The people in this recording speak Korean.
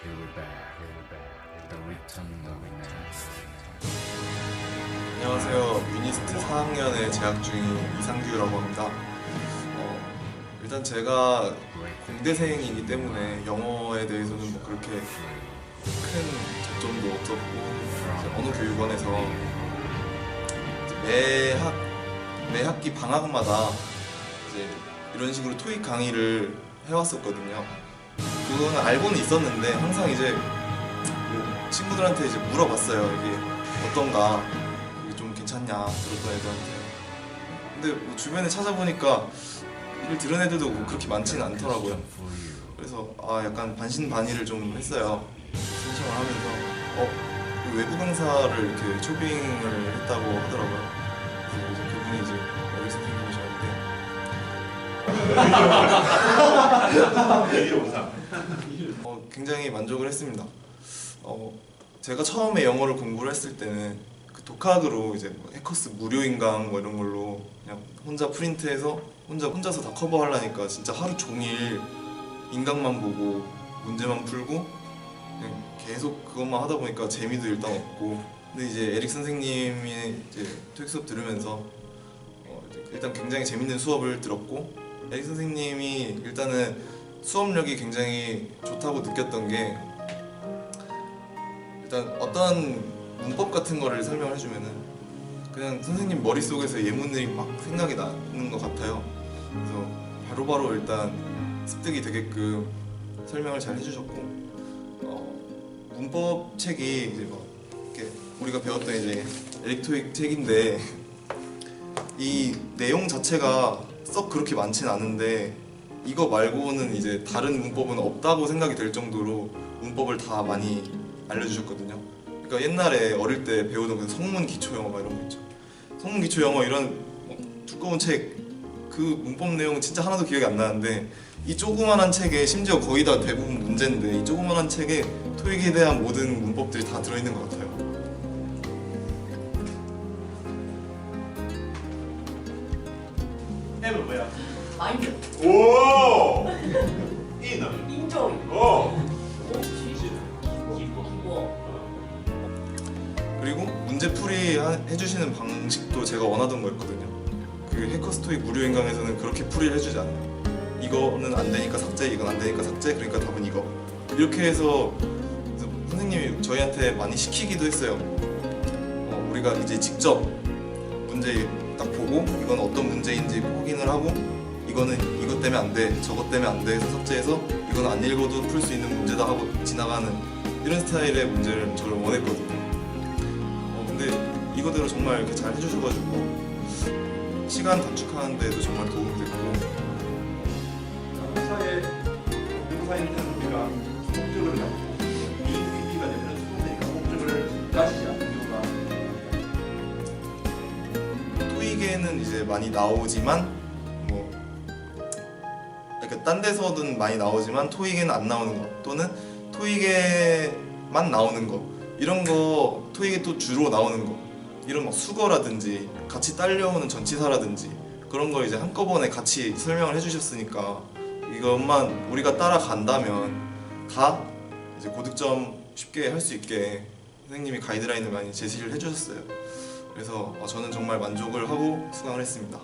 Here we're back. Here we're back. The return of the next. 안녕하세요. 유니스트 4학년에 재학 중인 이상규라고 합니다. 어, 일단 제가 공대생이기 때문에 영어에 대해서는 뭐 그렇게 큰 접점도 없었고 어느 교육원에서 매 학, 매 학기 방학마다 이제 이런 식으로 토익 강의를 해왔었거든요. 그거는 알고는 있었는데 항상 이제 뭐 친구들한테 이제 물어봤어요. 이게 어떤가, 이게 좀 괜찮냐 들었던 애들한테. 근데 뭐 주변에 찾아보니까 이걸 들은 애들도 뭐 그렇게 많지는 않더라고요. 그래서 아 약간 반신반의를 좀 했어요. 신청을 하면서 어 외부 강사를 이렇게 초빙을 했다고 하더라고요. 그래서 그분이 이제 어릴 선생님이셨는데 어, 굉장히 만족을 했습니다. 어, 제가 처음에 영어를 공부를 했을 때는 그 독학으로 이제 뭐 해커스 무료 인강 뭐 이런 걸로 그냥 혼자 프린트해서 혼자 혼자서 다 커버하려니까 진짜 하루 종일 인강만 보고 문제만 풀고 그냥 계속 그것만 하다 보니까 재미도 일단 없고 근데 이제 에릭 선생님이 이제 토익 수업 들으면서 어, 일단 굉장히 재밌는 수업을 들었고 에릭 선생님이 일단은 수업력이 굉장히 좋다고 느꼈던 게 일단 어떤 문법 같은 거를 설명을 해주면은 그냥 선생님 머릿속에서 예문들이 막 생각이 나는 것 같아요. 그래서 바로바로 일단 습득이 되게끔 설명을 잘 해주셨고 어, 문법 책이 이제 막 이렇게 우리가 배웠던 이제 엘릭토익 책인데 이 내용 자체가 썩 그렇게 많진 않은데 이거 말고는 이제 다른 문법은 없다고 생각이 될 정도로 문법을 다 많이 알려주셨거든요. 그러니까 옛날에 어릴 때 배우던 그 성문 기초 영어 막 이런 거 있죠. 성문 기초 영어 이런 뭐 두꺼운 책 그 문법 내용은 진짜 하나도 기억이 안 나는데 이 조그만한 책에 심지어 거의 다 대부분 문제인데 이 조그만한 책에 토익에 대한 모든 문법들이 다 들어있는 것 같아요. M은 뭐야? 마인드 오! E는? 인조이 오! 그리고 문제풀이 하- 해주시는 방식도 제가 원하던 거였거든요. 그 해커스토익 무료 인강에서는 그렇게 풀이를 해주지 않아요. 이거는 안 되니까 삭제, 이건 안 되니까 삭제, 그러니까 답은 이거. 이렇게 해서 선생님이 저희한테 많이 시키기도 했어요. 어, 우리가 이제 직접 문제 딱 보고 이건 어떤 문제인지 확인을 하고 이거는 이것 때문에 안 돼, 저것 때문에 안 돼 해서 삭제해서 이건 안 읽어도 풀 수 있는 문제다 하고 지나가는 이런 스타일의 문제를 저를 원했거든요. 어, 근데 이거대로 정말 이렇게 잘 해주셔가지고 시간 단축하는 데도 정말 도움이 됐고 토익에는 이제 많이 나오지만 뭐 그러니까 딴 데서든 많이 나오지만 토익에는 안 나오는 거 또는 토익에만 나오는 거 이런 거 토익에 또 주로 나오는 거 이런 막 수거라든지 같이 딸려오는 전치사라든지 그런 걸 이제 한꺼번에 같이 설명을 해주셨으니까 이것만 우리가 따라간다면 다 이제 고득점 쉽게 할 수 있게 선생님이 가이드라인을 많이 제시를 해주셨어요. 그래서 어, 저는 정말 만족을 하고 수강을 했습니다.